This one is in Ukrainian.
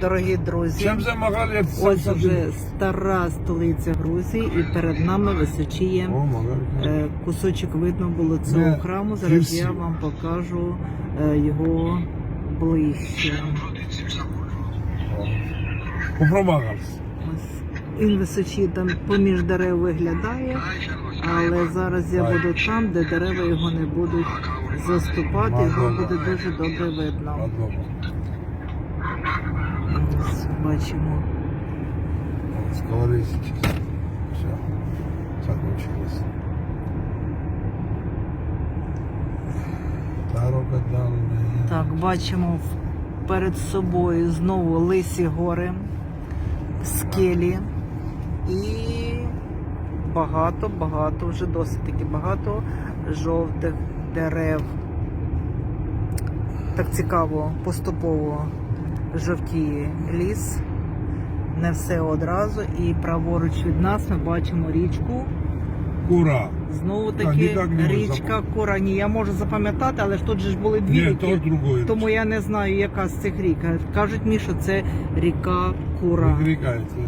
Дорогі друзі, ось вже стара столиця Грузії, і перед нами височіє е, кусочок видно було цього храму. Зараз я вам покажу е, його ближче. Ось він височі там поміж дерев виглядає, але зараз я буду там, де дерева його не будуть заступати, його буде дуже добре видно. Ось бачимо. Сковородочки. Все. Закончилось. Дорога дальняя. Так, бачимо перед собою знову лисі гори, скелі і багато, багато, вже досить таки багато жовтих дерев. Так цікаво, поступово жовтіє ліс. Не все одразу. І праворуч від нас ми бачимо річку. Кура. Знову таки не річка Кура. Ні, Я можу запам'ятати, але ж тут же ж були дві Ні, ріки. То Тому я не знаю, яка з цих рік. Кажуть мені, що це ріка Кура. Ріка, это.